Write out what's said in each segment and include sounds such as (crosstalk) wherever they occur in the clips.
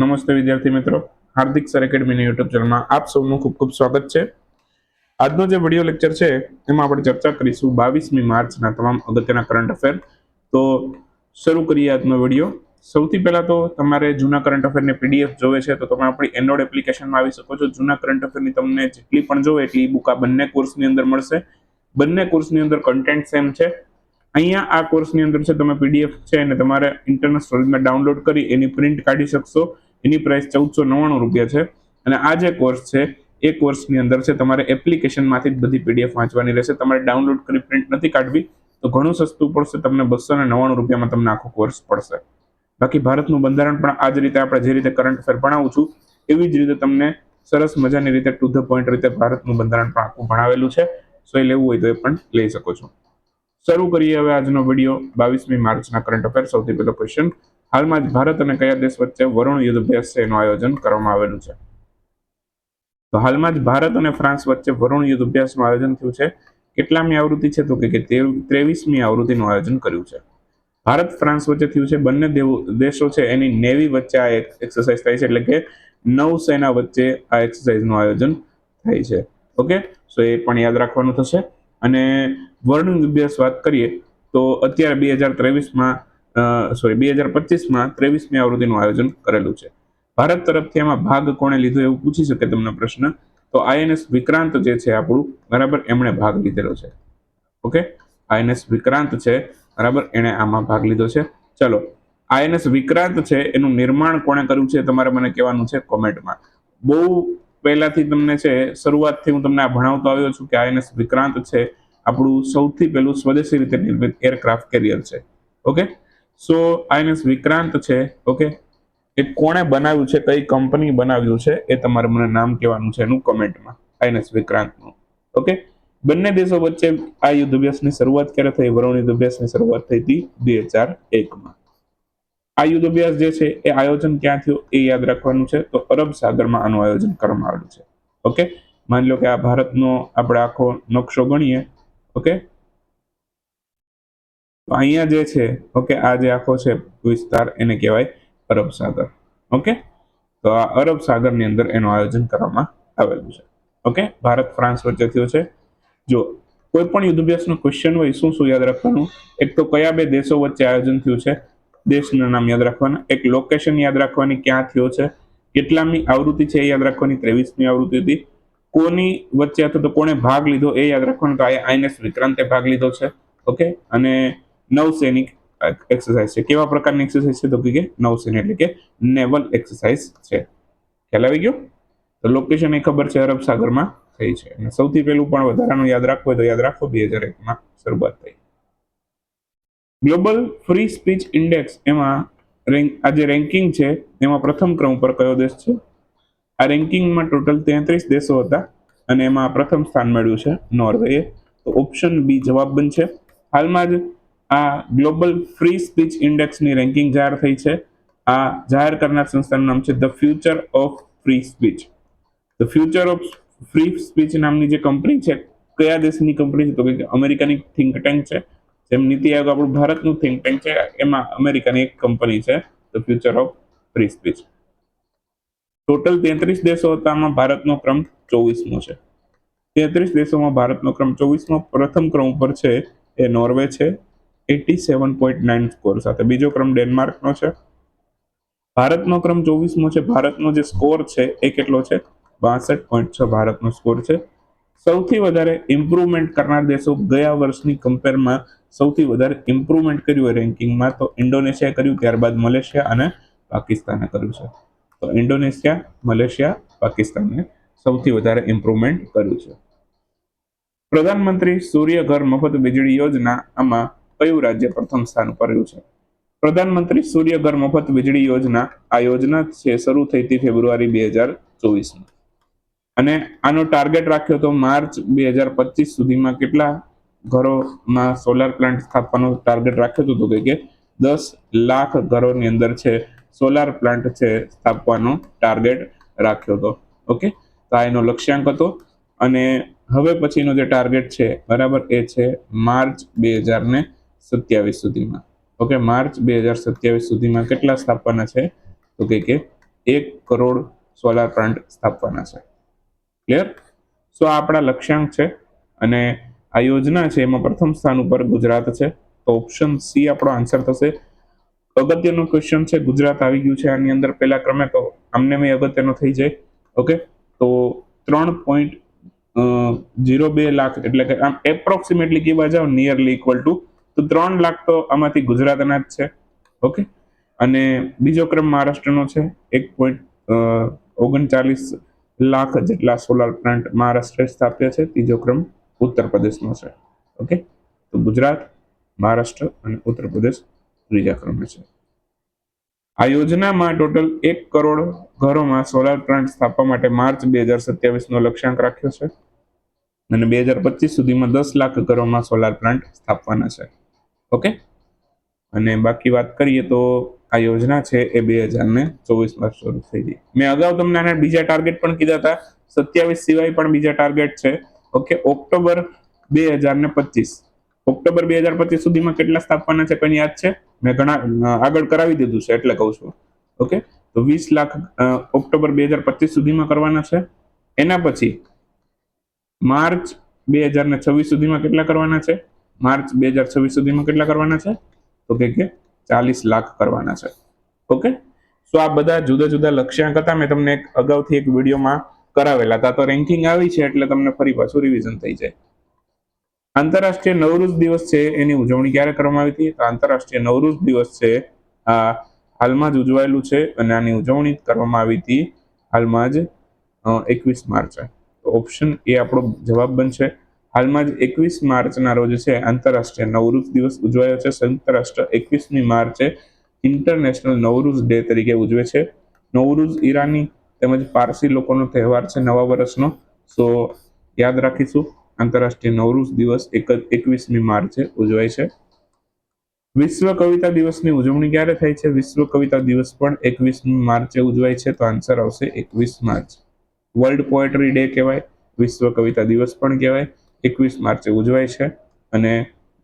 નમસ્તે વિદ્યાર્થી મિત્રો. હાર્દિક સર એકેડમીની યુટ્યુબ ચેનલમાં આપ સૌનું ખૂબ ખૂબ સ્વાગત છે. આજનો જે વીડિયો લેક્ચર છે, એમાં આપણે ચર્ચા કરીશું બાવીસમી માર્ચના તમામ અગત્યના કરંટ અફેર તો શરૂ કરીએ આજનો વીડિયો સૌથી પહેલાં તો તમારે જૂના કરંટ અફેરની પીડીએફ જોવે છે, તો તમે આપણી એન્ડ્રોઇડ એપ્લિકેશનમાં આવી શકો છો. જૂના કરંટ અફેરની તમને જેટલી પણ જોવે એટલી બુક આ બંને કોર્સની અંદર મળશે. બંને કોર્સની અંદર કન્ટેન્ટ સેમ છે. અહીંયા આ કોર્સની અંદર છે, તમે પીડીએફ છે અને તમારે ઇન્ટરનેટ સ્ટોરેજમાં ડાઉનલોડ કરી એની પ્રિન્ટ કાઢી શકશો. એની પ્રાઇસ ચૌદસો નવ્વાણું રૂપિયા છે. અને આ જે કોર્સ છે, એ કોર્સની અંદર છે, તમારે એપ્લિકેશનમાંથી જ બધી પીડીએફ વાંચવાની રહેશે. તમારે ડાઉનલોડ કરી પ્રિન્ટ નથી કાઢવી, તો ઘણું સસ્તું પડશે, તમને બસો ને નવ્વાણું રૂપિયામાં તમને આખો કોર્સ પડશે. બાકી ભારતનું બંધારણ પણ આ જ રીતે આપણે જે રીતે કરંટ અફેર ભણાવું છું, એવી જ રીતે તમને સરસ મજાની રીતે ટુ ધ પોઈન્ટ રીતે ભારતનું બંધારણ પણ આખું ભણાવેલું છે. સો એ લેવું હોય તો એ પણ લઈ શકો છો. શરૂ કરીએ હવે આજનો વીડિયો બાવીસમી માર્ચના કરંટ અફેર સૌથી પહેલો ક્વેશ્ચન હાલમાં જ ભારત અને કયા દેશ વચ્ચે વરુણ યુદ્ધ અભ્યાસ છે એનું આયોજન કરવામાં આવેલું છે? તો હાલમાં જ ભારત અને ફ્રાન્સ વચ્ચે વરુણ યુદ્ધ અભ્યાસનું આયોજન થયું છે. કેટલામી આવૃત્તિ છે તો કે ત્રેવીસમી આવૃત્તિનું આયોજન કર્યું છે. ભારત ફ્રાન્સ વચ્ચે થયું છે, બંને દેશો છે એની નેવી વચ્ચે આ એક્સરસાઇઝ થાય છે એટલે કે નૌસેના વચ્ચે આ એક્સરસાઇઝનું આયોજન થાય છે. ઓકે? સો એ પણ યાદ રાખવાનું થશે. અને વર્ણ અભ્યાસ વાત કરીએ, તો અત્યારે બે હજાર ત્રેવીસમાં સોરી બે હજાર પચીસમાં ત્રેવીસમી આવૃત્તિનું આયોજન કરેલું છે. ભારત તરફથી એમાં ભાગ કોણે લીધો એવું પૂછી શકે તમને પ્રશ્ન? તો આઈએનએસ વિક્રાંત જે છે આપણું, બરાબર, એમણે ભાગ લીધેલો છે. ઓકે? આઈએનએસ વિક્રાંત છે, બરાબર, એણે આમાં ભાગ લીધો છે. ચલો, આઈએનએસ વિક્રાંત છે, એનું નિર્માણ કોણે કર્યું છે તમારે મને કહેવાનું છે કોમેન્ટમાં. બહુ પહેલાથી તમને છે, શરૂઆતથી હું તમને આ ભણાવતો આવ્યો છું કે આઈએનએસ વિક્રાંત છે આપણું સૌથી પહેલું સ્વદેશી રીતે નિર્મિત એરક્રાફ્ટ કેરિયર છે. ઓકે સો આઈએનએસ વિક્રાંત છે. ઓકે એ કોણે બનાવ્યું છે? કઈ કંપની બનાવ્યું છે? એ તમારે મને નામ કહેવાનું છે એનું કમેન્ટમાં આઈએનએસ વિક્રાંતનું. ઓકે બંને દેશો વચ્ચે આ યુદ્ધ અભ્યાસની શરૂઆત ક્યારે થઈ? વરુણ યુદ્ધ અભ્યાસની શરૂઆત થઈ હતી બે હજાર એકમાં. આ યુદ્ધ અભ્યાસ જે છે, એ આયોજન ક્યાં થયું? એ યાદ રાખવાનું છે. તો અરબ સાગરમાં આનું આયોજન કરવામાં આવેલું છે. ઓકે માની લો કે આ ભારતનો આપણે આખો નકશો ગણીએ ઓકે? તો અહીંયા જે છે, ઓકે, આ જે આખો છે, વિસ્તાર એને કહેવાય અરબ સાગર. ઓકે? તો આ અરબ સાગરની અંદર એનું આયોજન કરવામાં આવેલું છે. ઓકે? ભારત, ફ્રાન્સ વચ્ચે થયો છે. જો કોઈ પણ યુદ્ધ અભ્યાસનું ક્વેશ્ચન હોય, શું શું યાદ રાખવાનું? એક તો કયા બે દેશો વચ્ચે આયોજન થયું છે? દેશના નામ યાદ રાખવાના. એક લોકેશન યાદ રાખવાની ક્યાં થયો છે? કેટલામી આવૃત્તિ છે એ યાદ રાખવાની? ત્રેવીસમી આવૃત્તિ હતી. કોની વચ્ચે અથવા તો કોણે ભાગ લીધો એ યાદ રાખવાનું તો આઈએનએસ વિક્રાંતે ભાગ લીધો છે. ઓકે અને નૌસૈનિક એક્સરસાઇઝ છે. કેવા પ્રકારની એક્સરસાઇઝ છે? તો કે નૌસેના એટલે કે નેવલ એક્સરસાઇઝ છે. ખ્યાલ આવી ગયો? તો લોકેશન એ ખબર છે અરબ સાગરમાં થઈ છે. અને સૌથી પહેલું પણ વધારાનું યાદ રાખવું હોય તો યાદ રાખો, બે હજાર એકમાં શરૂઆત થઈ. ગ્લોબલ ફ્રી સ્પીચ ઇન્ડેક્સ એમાં રેન્ક આ જે રેન્કિંગ છે, એમાં પ્રથમ ક્રમ ઉપર કયો દેશ છે? આ રેન્કિંગમાં ટોટલ તેત્રીસ દેશો હતા અને એમાં પ્રથમ સ્થાન મેળવ્યું છે નોર્વેએ. તો ઓપ્શન બી જવાબ બનશે. હાલમાં જ આ ગ્લોબલ ફ્રી સ્પીચ ઇન્ડેક્સની રેન્કિંગ જાહેર થઈ છે. આ જાહેર કરનાર સંસ્થાનું નામ છે the future of free speech. The future of free speech નામની જે કંપની છે, કયા દેશની કંપની છે, તો કે અમેરિકાની થિંક ટેન્ક છે. જેમ નીતિ આયોગ આપણું ભારતનું થિંક ટેન્ક છે, એમાં અમેરિકાની એક કંપની છે the future of free speech. Total તેત્રીસ દેશો હતામાં ભારતનો ક્રમ ચોવીસમો છે. તેત્રીસ દેશોમાં ભારતનો ક્રમ ચોવીસમો પ્રથમ ક્રમ ઉપર છે એ નોર્વે છે. Eighty seven point nine score સાથે. બીજો ક્રમ ડેનમાર્કનો છે. ભારતનો ક્રમ ચોવીસમો છે. ભારતનો જે સ્કોર છે એ કેટલો છે? બાસઠ પોઈન્ટ છ ભારતનો સ્કોર છે. સૌથી વધારે ઇમ્પ્રુવમેન્ટ કરનાર દેશો ગયા વર્ષની કમ્પેરમાં સૌથી વધારે ઇમ્પ્રુવમેન્ટ કર્યું રેન્કિંગમાં તો ઇન્ડોનેશિયાએ કર્યું, ત્યારબાદ મલેશિયા અને પાકિસ્તાને કર્યું છે. તો ઇન્ડોનેશિયા, મલેશિયા, પાકિસ્તાને સૌથી વધારે ઇમ્પ્રુવમેન્ટ કર્યું છે. પ્રધાનમંત્રી સૂર્ય ઘર મફત વીજળી યોજના આમાં કયું રાજ્ય પ્રથમ સ્થાન પર રહ્યું છે? પ્રધાનમંત્રી સૂર્ય ઘર મફત વીજળી યોજના આ યોજના છે શરૂ થઈ હતી ફેબ્રુઆરી બે હજાર ચોવીસમાં અને આનો ટાર્ગેટ રાખ્યો તો માર્ચ બે હજાર પચીસ સુધીમાં કેટલા ઘરોમાં સોલાર પ્લાન્ટ સ્થાપવાનો ટાર્ગેટ રાખ્યો હતો કે દસ લાખ ઘરોની અંદર છે સોલાર પ્લાન્ટ છે સ્થાપવાનો ટાર્ગેટ રાખ્યો હતો. ઓકે? તો આ એનો લક્ષ્યાંક હતો. અને હવે પછીનો જે ટાર્ગેટ છે, બરાબર એ છે માર્ચ બે હજાર ને સત્યાવીસ સુધીમાં. ઓકે? માર્ચ બે હજાર સત્યાવીસ સુધીમાં કેટલા સ્થાપવાના છે? તો કે એક કરોડ સોલાર પ્લાન્ટ સ્થાપવાના છે. ક્લિયર? સો આ આપણા લક્ષ્યાંક છે અને આ યોજના છે, એમાં પ્રથમ સ્થાન ઉપર ગુજરાત છે. તો ઓપ્શન સી આપણો આન્સર થશે અગત્યનો ક્વેશ્ચન છે, ગુજરાત આવી ગયું છે, આની અંદર પહેલા ક્રમે તો આમને મેં અગત્યનો થઈ જાય. ઓકે તો ત્રણ પોઈન્ટ જીરો બે લાખ એટલે કે આમ એપ્રોક્સિમેટલી કેવા જાવ નિયરલી ઇક્વલ ટુ તો ત્રણ લાખ તો આમાંથી ગુજરાતના જ છે. ઓકે અને બીજો ક્રમ મહારાષ્ટ્રનો છે, એક પોઈન્ટ ઓગણચાલીસ લાખ જેટલા સોલાર પ્લાન્ટ મહારાષ્ટ્રે સ્થાપ્ય છે. ત્રીજો ક્રમ ઉત્તર પ્રદેશનો છે. ઓકે તો ગુજરાત, મહારાષ્ટ્ર અને ઉત્તર પ્રદેશ ત્રીજા ક્રમે છે. આ યોજનામાં ટોટલ એક કરોડ ઘરોમાં સોલાર પ્લાન્ટ સ્થાપવા માટે માર્ચ બે હજાર સત્યાવીસનો લક્ષ્યાંક રાખ્યો છે અને બે હજાર પચીસ સુધીમાં દસ લાખ ઘરોમાં સોલાર પ્લાન્ટ સ્થાપવાના છે. ઓકે? અને બાકી વાત કરીએ તો આ યોજના છે એ બે હજાર ને ચોવીસમાં શરૂ થઈ ગઈ. મેં અગાઉ તમને આના બીજા ટાર્ગેટ પણ કીધા હતા. સત્યાવીસ સિવાય પણ બીજા ટાર્ગેટ છે. ઓકે? ઓક્ટોબર બે હજાર ને પચીસ. ઓક્ટોબર બે હજાર પચીસ સુધીમાં કેટલા સ્થાપવાના છે કંઈ યાદ છે? મેં ઘણા આગળ કરાવી દીધું છે એટલે કહું છું. ઓકે? તો વીસ લાખ ઓક્ટોબર બે હજાર પચીસ સુધીમાં કરવાના છે. એના પછી માર્ચ બે હજાર ને છવ્વીસ સુધીમાં કેટલા કરવાના છે? માર્ચ બે હજાર છવ્વીસ સુધીમાં કેટલા કરવાના છે? તો કે કે ચાલીસ લાખ કરવાના છે. ઓકે? તો આ બધા જુદા જુદા લક્ષ્યાંક હતા. મેં તમને એક અગાઉથી એક વિડીયોમાં કરાવેલા હતા. તો રેન્કિંગ આવી છે એટલે તમને ફરી પાછું રિવિઝન થઈ જાય. આંતરરાષ્ટ્રીય નવરોઝ દિવસ છે એની ઉજવણી ક્યારે કરવામાં આવી હતી? તો આંતરરાષ્ટ્રીય નવરોઝ દિવસ છે, આ હાલમાં જ ઉજવાયેલું છે અને આની ઉજવણી કરવામાં આવી હતી હાલમાં જ એકવીસ માર્ચે. ઓપ્શન એ આપણો જવાબ બનશે. હાલમાં જ એકવીસ માર્ચના રોજ છે આંતરરાષ્ટ્રીય નવરોઝ દિવસ ઉજવાયો છે. સંયુક્ત રાષ્ટ્ર એકવીસમી માર્ચે ઇન્ટરનેશનલ નવરૂઝ ડે તરીકે ઉજવે છે. નવરૂઝ ઈરાની તેમજ પારસી લોકોનો તહેવાર છે નવા વર્ષનો. સો યાદ રાખીશું. આંતરરાષ્ટ્રીય નવરૂસ દિવસ એક એકવીસમી માર્ચે ઉજવાય છે. વિશ્વ કવિતા દિવસની ઉજવણી ક્યારે થાય છે? વિશ્વ કવિતા દિવસ પણ એકવીસમી માર્ચે ઉજવાય છે, તો આન્સર આવશે એકવીસ માર્ચ. વર્લ્ડ પોએટ્રી ડે કહેવાય, વિશ્વ કવિતા દિવસ પણ કહેવાય, એકવીસ માર્ચે ઉજવાય છે. અને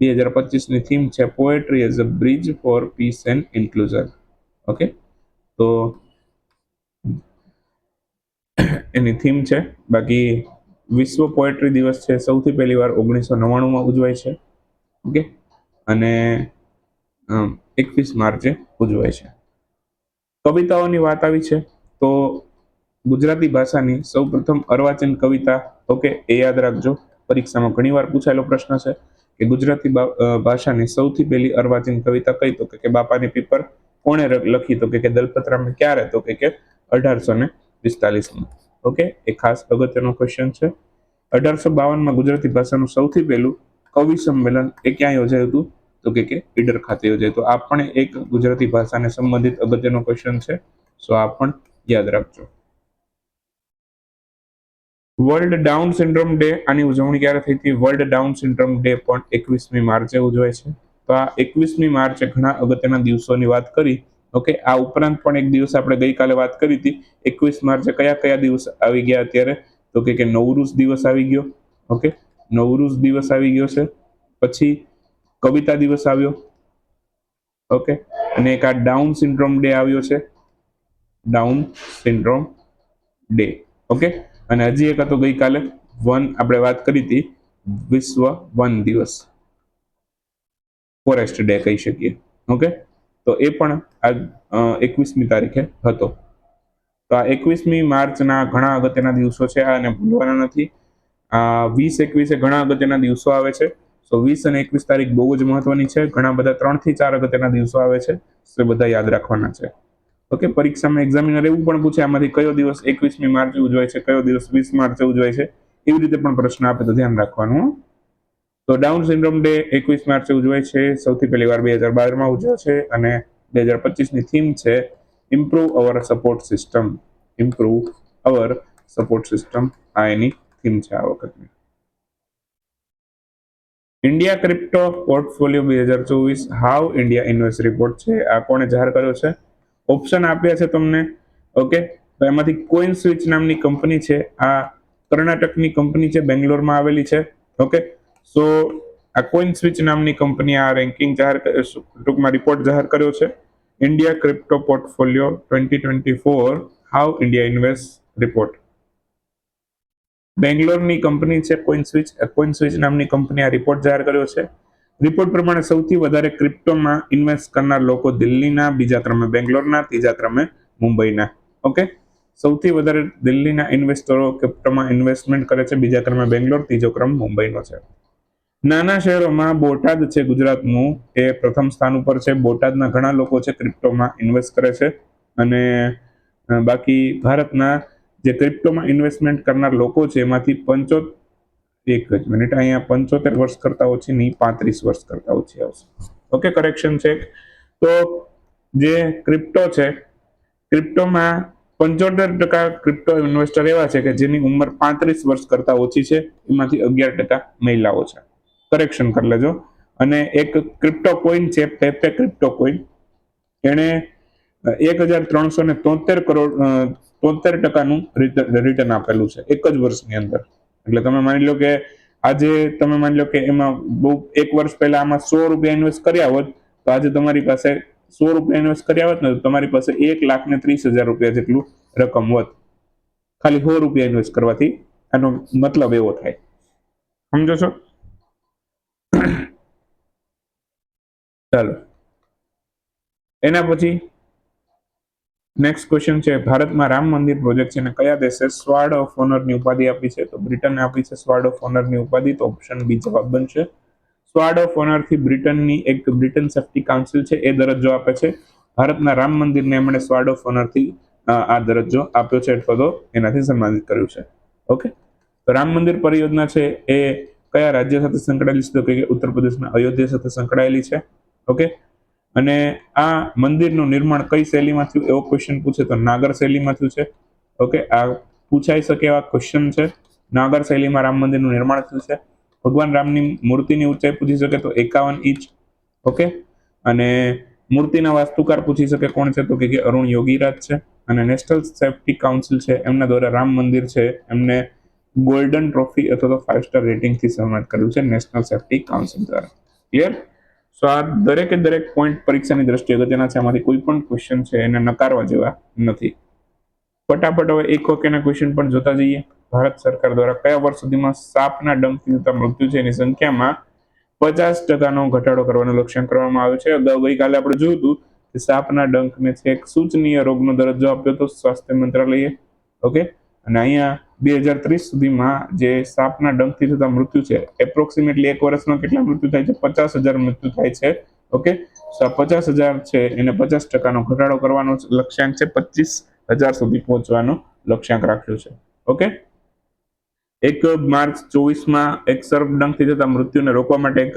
બે હજાર પચીસની થીમ છે poetry as a bridge for peace and inclusion okay તો એની થીમ છે, બાકી વિશ્વ પોએટ્રી દિવસ છે, સૌથી પહેલી વાર ઓગણીસો નવ્વાણુંમાં ઉજવાય છે. ઓકે? અને એકવીસ માર્ચે ઉજવાય છે. કવિતાઓની વાત આવી છે, તો ગુજરાતી ભાષાની સૌ પ્રથમ અર્વાચીન કવિતા, ઓકે, એ યાદ રાખજો. પરીક્ષામાં ઘણીવાર પૂછાયેલો પ્રશ્ન છે કે ગુજરાતી ભાષાની સૌથી પહેલી અર્વાચીન કવિતા કઈ? તો કે બાપાની પીપર કોણે લખી? તો કે દલપતરામે ક્યારે તો કે અઢારસો ને પિસ્તાલીસમાં. ઓકે એ ખાસ અગત્યનો ક્વેશ્ચન છે. અઢારસો બાવનમાં ગુજરાતી ભાષાનું સૌથી પહેલું કવિ સંમેલન એ ક્યાં યોજાયું હતું? તો કે ઈડર ખાતે યોજાયું તો આ પણ એક ગુજરાતી ભાષાને સંબંધિત અગત્યનો ક્વેશ્ચન છે. સો આ પણ યાદ રાખજો. વર્લ્ડ ડાઉન સિન્ડ્રોમ ડે આની ઉજવણી ક્યારે થઈ હતી? વર્લ્ડ ડાઉન સિન્ડ્રોમ ડે પણ એકવીસમી માર્ચે ઉજવાય છે. તો આ એકવીસમી માર્ચે ઘણા અગત્યના દિવસોની વાત કરી. ઓકે આ ઉપરાંત પણ એક દિવસ આપણે ગઈકાલે વાત કરી હતી, એકવીસ માર્ચે કયા કયા દિવસ આવી ગયા અત્યારે? તો કે નવરૂસ દિવસ આવી ગયો ઓકે નવરૂસ દિવસ આવી ગયો છે, પછી કવિતા દિવસ આવ્યો ઓકે અને એક આ ડાઉન સિન્ડ્રોમ ડે આવ્યો છે, ડાઉન સિન્ડ્રોમ ડે ઓકે અને હજી એક હતો ગઈકાલે, વન આપણે વાત કરી હતી, વિશ્વ વન દિવસ, ફોરેસ્ટ ડે કહી શકીએ ઓકે તો એ પણ આ એકવીસમી તારીખે હતો. તો આ એકવીસમી માર્ચના ઘણા અગત્યના દિવસો છે અને ભૂલવાના નથી. આ વીસ એકવીસે ઘણા અગત્યના દિવસો આવે છે. સો વીસ અને એકવીસ તારીખ બહુ જ મહત્વની છે. ઘણા બધા ત્રણથી ચાર અગત્યના દિવસો આવે છે. તો બધા યાદ રાખવાના છે. ઓકે, પરીક્ષામાં એક્ઝામિનર એવું પણ પૂછે આમાંથી કયો દિવસ એકવીસમી માર્ચે ઉજવાય છે, કયો દિવસ વીસ માર્ચે ઉજવાય છે. એવી રીતે પણ પ્રશ્ન આપે તો ધ્યાન રાખવાનું તો ડાઉન સિન્ડ્રોમ ડે એકવીસ માર્ચે ઉજવાય છે. સૌથી પહેલી વાર બે હજાર બારમાં ઉજવ્યો છે અને બે હજાર પચીસની થીમ છે improve our support system improve our support system આ એની થીમ છે આ વખતની. ઇન્ડિયા ક્રિપ્ટો પોર્ટફોલિયો બે હજાર ચોવીસ હાઉ ઇન્ડિયા ઇન્વેસ્ટ રિપોર્ટ છે. આ કોણે જાહેર કર્યો છે? ઓપ્શન આપ્યા છે તમને. ઓકે તો એમાંથી કોઈન સ્વિચ નામની કંપની છે. આ કર્ણાટકની કંપની છે. બેંગ્લોરમાં આવેલી છે. ઓકે સો આ કોઈન સ્વિચ નામની કંપની આ રેન્કિંગ જાહેર ટૂંકમાં રિપોર્ટ જાહેર કર્યો છે. India crypto portfolio twenty twenty four how India invest report બેંગ્લોરની કંપની છે કોઈન સ્વિચ કોઈન સ્વિચ નામની કંપની આ રિપોર્ટ જાહેર કર્યો છે. રિપોર્ટ પ્રમાણે સૌથી વધારે ક્રિપ્ટોમાં ઇન્વેસ્ટ કરનાર લોકો દિલ્હીના, બીજા ક્રમે બેંગ્લોરના ત્રીજા ક્રમે મુંબઈના ઓકે સૌથી વધારે દિલ્હીના ઇન્વેસ્ટરો ક્રિપ્ટોમાં ઇન્વેસ્ટમેન્ટ કરે છે, બીજા ક્રમે બેંગ્લોર ત્રીજો ક્રમ મુંબઈનો છે. નાના શહેરોમાં બોટાદ છે ગુજરાતનું એ પ્રથમ સ્થાન ઉપર છે. બોટાદના ઘણા લોકો છે ક્રિપ્ટોમાં ઇન્વેસ્ટ કરે છે અને બાકી ભારતના જે ક્રિપ્ટોમાં ઇન્વેસ્ટમેન્ટ કરનાર લોકો છે એમાંથી પંચો એક જ મિનિટ, અહીંયા પંચોતેર વર્ષ કરતા ઓછી નહીં, પાંત્રીસ વર્ષ કરતા ઓછી આવશે. ઓકે કરેક્શન છે તો જે ક્રિપ્ટો છે, ક્રિપ્ટોમાં પંચોતેર ટકા ક્રિપ્ટો ઇન્વેસ્ટર એવા છે કે જેની ઉંમર પાંત્રીસ વર્ષ કરતા ઓછી છે. એમાંથી અગિયાર ટકા મહિલાઓ છે. કરેક્શન કરી લેજો. અને એક ક્રિપ્ટો કોઈન છે પેપે ક્રિપ્ટો કોઈન એણે એક હજાર ત્રણસો ને તોતેર કરોડ તોતેર ટકાનું રિટર્ન આપેલું છે, એક જ વર્ષની અંદર. એટલે તમે માની લો કે આજે તમે માની લો કે એમાં બહુ, એક વર્ષ પહેલા આમાં સો રૂપિયા ઇન્વેસ્ટ કર્યા હોત, તો આજે તમારી પાસે સો રૂપિયા ઇન્વેસ્ટ કર્યા હોત ને, તો તમારી પાસે એક લાખ ને ત્રીસ હજાર રૂપિયા જેટલું રકમ હોત. ખાલી સો રૂપિયા ઇન્વેસ્ટ કરવાથી આનો મતલબ એવો થાય. સમજો છો? (coughs) ચાલો. એના પછી નેક્સ્ટ ક્વેશ્ચન છે, ભારતમાં રામ મંદિર પ્રોજેક્ટ છે અને કયા દેશે સ્વાર્ડ ઓફ ઓનરની ઉપાધિ આપી છે? તો બ્રિટને આપી છે સ્વાર્ડ ઓફ ઓનરની ઉપાધિ, તો ઓપ્શન બી જવાબ બનશે. સ્વાર્ડ ઓફ ઓનરથી બ્રિટનની એક બ્રિટન સેફ્ટી કાઉન્સિલ છે, એ દરજ્જો આપે છે. ભારતના રામ મંદિરને એમણે સ્વાર્ડ ઓફ ઓનરથી આ દરજ્જો આપ્યો છે અથવા તો એનાથી સન્માનિત કર્યું છે. ઓકે? તો રામ મંદિર પરિયોજના છે, એ કયા રાજ્ય સાથે સંકળાયેલી છે? તો કે ઉત્તર પ્રદેશના અયોધ્યા સાથે સંકળાયેલી છે. ઓકે? અને આ મંદિરનું નિર્માણ કઈ શૈલીમાં થયું? એવો ક્વેશ્ચન પૂછે તો નાગર શૈલીમાં થયું છે. ઓકે? આ પૂછાઈ શકે એવા ક્વેશ્ચન છે. નાગર શૈલીમાં રામ મંદિરનું નિર્માણ થયું છે. ભગવાન રામની મૂર્તિની ઊંચાઈ પૂછી શકે તો એકાવન ઇંચ. ઓકે? અને મૂર્તિના વાસ્તુકાર પૂછી શકે કોણ છે? તો કે અરુણ યોગીરાજ છે. અને નેશનલ સેફ્ટી કાઉન્સિલ છે. એમના દ્વારા રામ મંદિર છે. એમને ગોલ્ડન ટ્રોફી અથવા તો ફાઇવ સ્ટાર રેટિંગથી સન્માનિત કર્યું છે નેશનલ સેફ્ટી કાઉન્સિલ દ્વારા. ક્લિયર સો આ દરેકે દરેક પોઈન્ટ પરીક્ષાની દ્રષ્ટિએ અગત્યના છે. આમાંથી કોઈ પણ ક્વેશ્ચન છે એને નકારવા જેવા નથી. ફટાફટ હવે એક વાક્યના ક્વેશ્ચન પણ જોતા જઈએ. ભારત સરકાર દ્વારા કયા વર્ષ સુધીમાં સાપના ડંખથી થતા મૃત્યુ છે? એની સંખ્યામાં પચાસ ટકાનો ઘટાડો કરવાનું લક્ષ્યાંક કરવામાં આવ્યું છે. અગાઉ ગઈકાલે આપણે જોયું હતું કે સાપના ડંખને છે એક સૂચનીય રોગનો દરજ્જો આપ્યો હતો. સ્વાસ્થ્ય મંત્રાલયે. ઓકે અને અહીંયા બે હજાર ત્રીસ સુધીમાં જે સાપના ડંખથી થતા મૃત્યુ છે એપ્રોક્સિમેટલી એક વર્ષમાં કેટલા મૃત્યુ થાય છે? પચાસ હજાર મૃત્યુ થાય છે ઓકે પચાસ હજાર છે, એને પચાસ ટકાનો ઘટાડો કરવાનો લક્ષ્યાંક છે પચીસ હજાર સુધી પહોંચવાનો લક્ષ્યાંક રાખ્યો છે ઓકે એક માર્ચ ચોવીસમાં એક સર્પડંખથી થતા મૃત્યુને રોકવા માટે એક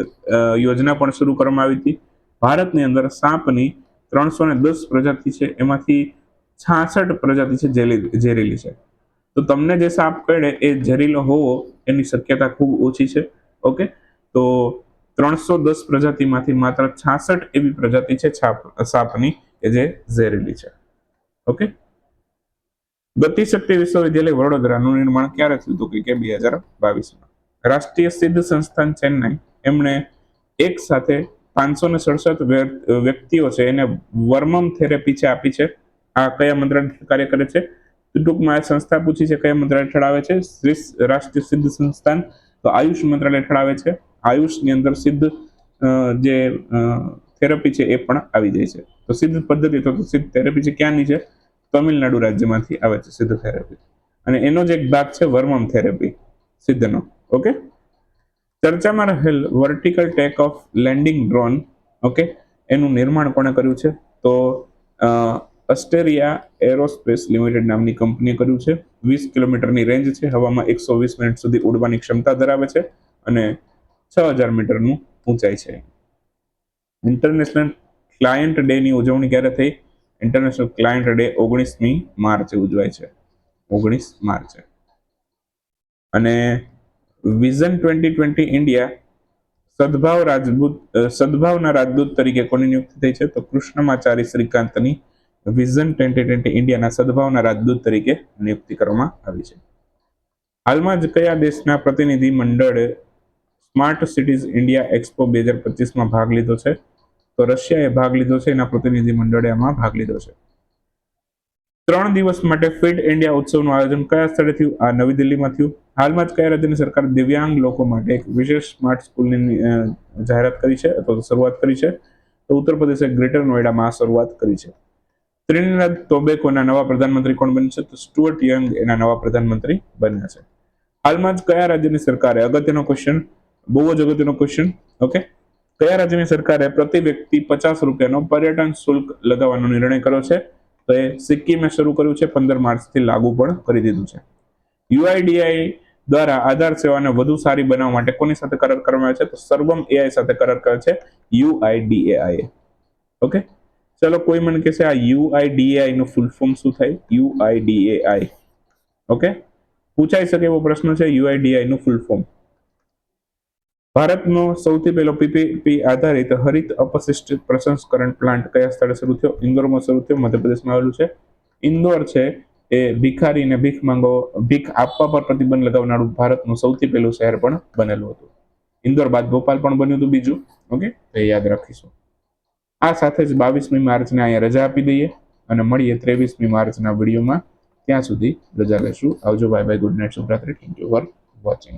યોજના પણ શરૂ કરવામાં આવી હતી. ભારતની અંદર સાપની ત્રણસો ને દસ પ્રજાતિ છે, એમાંથી છાસઠ પ્રજાતિ છે ઝેરી- ઝેરીલી છે. તો તમને જે સાપ કરડે એ ઝેરીલો હોવો એની શક્યતા ખૂબ ઓછી છે, ઓકે? તો ત્રણસો દસ પ્રજાતિમાંથી માત્ર છાસઠ એવી પ્રજાતિ છે સાપની કે જે ઝેરીલી છે, ઓકે? ગતિશક્તિ વિશ્વવિદ્યાલય વડોદરાનું નિર્માણ ક્યારે થયું હતું? કે બે હજાર બાવીસમાં. રાષ્ટ્રીય સિદ્ધ સંસ્થાન ચેન્નાઈ. એમણે એક સાથે પાંચસો ને સડસઠ વ્યક્તિઓ છે એને વર્મમ થેરેપી છે આપી છે. આ કયા મંત્રણ કાર્ય કરે છે? ટૂંકમાં સંસ્થા પૂછી છે કયા મંત્રાલય હેઠળ આવે છે? સ્વિસ રાષ્ટ્રીય સિદ્ધ સંસ્થાન તો આયુષ મંત્રાલય હેઠળ આવે છે. આયુષની અંદર સિદ્ધ જે થેરપી છે એ પણ આવી જાય છે. તો સિદ્ધ પદ્ધતિ તો સિદ્ધ થેરપી છે ક્યાંની છે? તમિલનાડુ રાજ્યમાંથી આવે છે સિદ્ધ થેરપી. અને એનો જ એક ભાગ છે વર્મમ થેરેપી, સિદ્ધનો. ઓકે? ચર્ચામાં રહેલ vertical take off landing drone, okay, એનું નિર્માણ કોણે કર્યું છે? તો અસ્ટેરિયા એરોસ્પેસ લિમિટેડ નામની કંપનીએ કર્યું છે. વીસ કિલોમીટરની રેન્જ છે. હવામાં એકસો વીસ મિનિટ સુધી ઉડવાની ક્ષમતા ધરાવે છે અને છ હજાર મીટરનું ઊંચાઈ છે. ઇન્ટરનેશનલ ક્લાયન્ટ ડેની ઉજવણી ક્યારે થઈ? ઇન્ટરનેશનલ ક્લાયન્ટ ડે ઓગણીસમી માર્ચે ઉજવાય છે. ઓગણીસ માર્ચે. અને વિઝન ટ્વેન્ટી ટ્વેન્ટી ઇન્ડિયા સદભાવ રાજદૂત સદભાવના રાજદૂત તરીકે કોની નિયુક્તિ થઈ છે? તો કૃષ્ણમાચારી શ્રીકાંતની વિઝન ટ્વેન્ટી ટ્વેન્ટી ઇન્ડિયાના સદભાવના રાજદૂત તરીકે નિયુક્તિ કરવામાં આવી છે. હાલમાં જ કયા દેશના પ્રતિનિધિ મંડળ સ્માર્ટ સિટીઝ ઇન્ડિયા એક્સપો બે હજાર પચીસમાં ભાગ લીધો છે? તો રશિયાએ ભાગ લીધો છે, એના પ્રતિનિધિ મંડળે આમાં ભાગ લીધો છે. ત્રણ દિવસ માટે ફિટ ઇન્ડિયા ઉત્સવનું આયોજન કયા સ્થળે થયું? આ નવી દિલ્હીમાં થયું. હાલમાં જ કયા રાજ્યની સરકાર દિવ્યાંગ લોકો માટે એક વિશેષ સ્માર્ટ સ્કૂલની જાહેરાત કરી છે અથવા શરૂઆત કરી છે? તો ઉત્તર પ્રદેશે ગ્રેટર નોઈડામાં શરૂઆત કરી છે. ત્રિનિદાદ ટોબેકોના નવા પ્રધાનમંત્રી કોણ બનશે? તો સ્ટુઅર્ટ યંગ એના નવા પ્રધાનમંત્રી બન્યા છે હાલમાં જ કયા રાજ્યની સરકારે, અગત્યનો ક્વેશ્ચન બહુ જ અગત્યનો ક્વેશ્ચન ઓકે કયા રાજ્યની સરકારે પ્રતિ વ્યક્તિ પચાસ રૂપિયાનો પર્યટન શુલ્ક લગાવવાનો નિર્ણય કર્યો છે? તો એ સિક્કિમે શરૂ કર્યું છે, પંદર માર્ચથી લાગુ પણ કરી દીધું છે. યુઆઈડીઆઈ દ્વારા આધાર સેવાને વધુ સારી બનાવવા માટે કોની સાથે કરાર કરવામાં આવે છે? તો સર્વમ એઆઈ સાથે કરાર કર્યો છે યુઆઈડીએઆઈ ઓકે ચલો કોઈ મને કહેશે, આ યુઆઈડીએઆઈ નું ફૂલ ફોર્મ શું થાય? યુઆઈડીએઆઈ. ઓકે? પૂછાઈ શકે એવો પ્રશ્ન છે યુઆઈડીઆઈ નું ફૂલ ફોર્મ ભારતનો સૌથી પહેલો પીપીપી આધારિત હરિત અપશિષ્ટ પ્રસંસ્કરણ પ્લાન્ટ કયા સ્થળે શરૂ થયો? ઇન્દોરમાં શરૂ થયો, મધ્યપ્રદેશમાં આવેલું છે. ઇન્દોર છે, એ ભિખારીને ભીખ માંગો, ભીખ આપવા પર પ્રતિબંધ લગાવનારું ભારતનું સૌથી પહેલું શહેર પણ બનેલું હતું. ઇન્દોર બાદ ભોપાલ પણ બન્યું હતું બીજું. ઓકે? એ યાદ રાખીશું. આ સાથે જ બાવીસમી માર્ચને અહીંયા રજા આપી દઈએ અને મળીએ ત્રેવીસમી માર્ચના વિડીયોમાં. ત્યાં સુધી રજા લેશું. આવજો bye bye good night શુભરાત્રી. Thank you for watching